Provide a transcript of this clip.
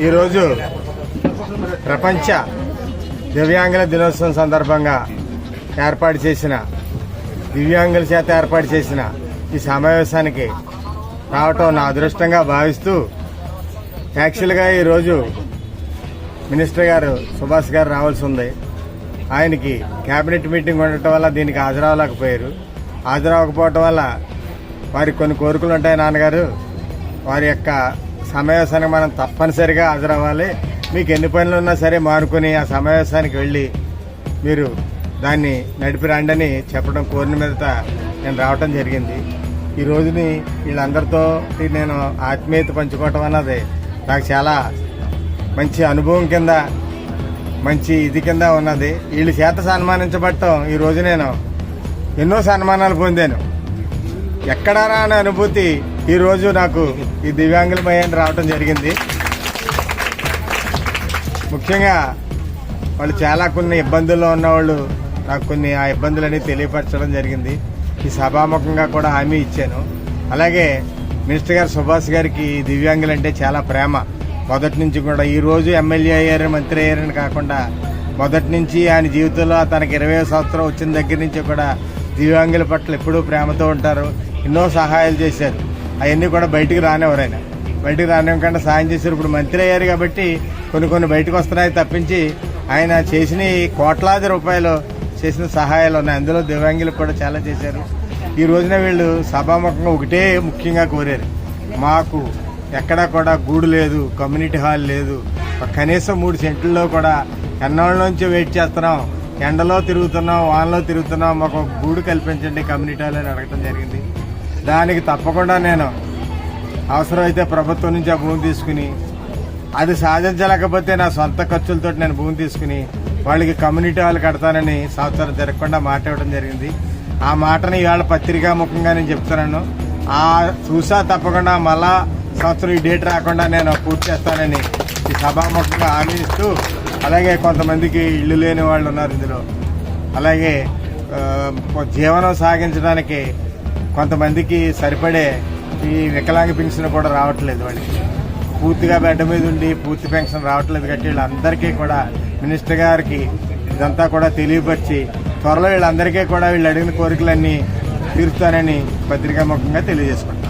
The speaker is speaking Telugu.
ఈరోజు ప్రపంచ దివ్యాంగుల దినోత్సవం సందర్భంగా ఏర్పాటు చేసిన దివ్యాంగుల చేత ఏర్పాటు చేసిన ఈ సమావేశానికి రావటం నా అదృష్టంగా భావిస్తూ యాక్చువల్గా ఈరోజు మినిస్టర్ గారు సుభాష్ గారు రావాల్సి ఉంది. ఆయనకి కేబినెట్ మీటింగ్ ఉండటం వల్ల దీనికి హాజరవ్వలేకపోయారు. హాజరవ్వకపోవటం వల్ల వారికి కొన్ని కోరికలు ఉంటాయి నాన్నగారు. వారి యొక్క సమావేశానికి మనం తప్పనిసరిగా హాజరవ్వాలి. మీకు ఎన్ని పనులు ఉన్నా సరే మానుకొని ఆ సమావేశానికి వెళ్ళి మీరు దాన్ని నడిపి రండని చెప్పడం కోరిన మీదట నేను రావటం జరిగింది. ఈ రోజుని వీళ్ళందరితో నేను ఆత్మీయత పంచుకోవటం అన్నది నాకు చాలా మంచి అనుభవం కింద మంచి ఇది కింద ఉన్నది. వీళ్ళ చేత సన్మానించబడటం ఈ రోజు నేను ఎన్నో సన్మానాలు పొందాను. ఎక్కడా రాని అనుభూతి ఈరోజు నాకు ఈ దివ్యాంగులమయ్యని రావటం జరిగింది. ముఖ్యంగా వాళ్ళు చాలా కొన్ని ఇబ్బందుల్లో ఉన్నవాళ్ళు నాకు కొన్ని ఆ ఇబ్బందులని తెలియపరచడం జరిగింది. ఈ సభాముఖంగా కూడా హామీ ఇచ్చాను. అలాగే మినిస్టర్ గారు సుభాష్ గారికి దివ్యాంగులు అంటే చాలా ప్రేమ. మొదటి నుంచి కూడా ఈరోజు ఎమ్మెల్యే అయ్యారు మంత్రి అయ్యారని కాకుండా మొదటి నుంచి ఆయన జీవితంలో తనకి ఇరవై సంవత్సరం వచ్చిన దగ్గర నుంచి కూడా దివ్యాంగుల పట్ల ఎప్పుడూ ప్రేమతో ఉంటారు ఎన్నో సహాయాలు చేశారు. అవన్నీ కూడా బయటికి రానివ్వరు ఆయన. బయటకు రానివ్వకుండా సాయం చేశారు ఇప్పుడు మంత్రి అయ్యారు కాబట్టి కొన్ని కొన్ని బయటకు వస్తున్నాయి తప్పించి ఆయన చేసిన ఈ కోట్లాది రూపాయలు చేసిన సహాయాలు ఉన్నాయి. అందులో దివ్యాంగులకు కూడా చాలా చేశారు. ఈ రోజున వీళ్ళు సభాముఖంగా ఒకటే ముఖ్యంగా కోరారు. మాకు ఎక్కడా కూడా గూడు లేదు కమ్యూనిటీ హాల్ లేదు. కనీసం మూడు సెంట్లలో కూడా ఎన్నాళ్ళ నుంచి వెయిట్ చేస్తున్నాం. ఎండలో తిరుగుతున్నాం వానలో తిరుగుతున్నాం. మాకు గూడు కల్పించండి కమ్యూనిటీ హాల్ అని అడగటం జరిగింది. దానికి తప్పకుండా నేను అవసరమైతే ప్రభుత్వం నుంచి ఆ భూమి తీసుకుని అది సాధించలేకపోతే నా సొంత ఖర్చులతో నేను భూమి తీసుకుని వాళ్ళకి కమ్యూనిటీ వాళ్ళు కడతానని సంవత్సరం జరగకుండా మాట ఇవ్వడం జరిగింది. ఆ మాటని ఇవాళ పత్రికా ముఖంగా నేను చెప్తున్నాను. ఆ చూసా తప్పకుండా మళ్ళా సంవత్సరం ఈ డేట్ రాకుండా నేను పూర్తి చేస్తానని ఈ సభాముఖంగా హామీ ఇస్తూ అలాగే కొంతమందికి ఇల్లు లేని వాళ్ళు ఉన్నారు ఇందులో. అలాగే జీవనం సాగించడానికి కొంతమందికి సరిపడే ఈ వికలాంగ పెన్షన్ కూడా రావట్లేదు వాళ్ళకి. పూర్తిగా బెడ్ మీద ఉండి పూర్తి పెన్షన్ రావట్లేదు కాబట్టి వీళ్ళందరికీ కూడా మినిస్టర్ గారికి ఇదంతా కూడా తెలియపరిచి త్వరలో వీళ్ళందరికీ కూడా వీళ్ళు అడిగిన కోరికలన్నీ తీరుతానని పత్రికాముఖంగా తెలియజేసుకుంటారు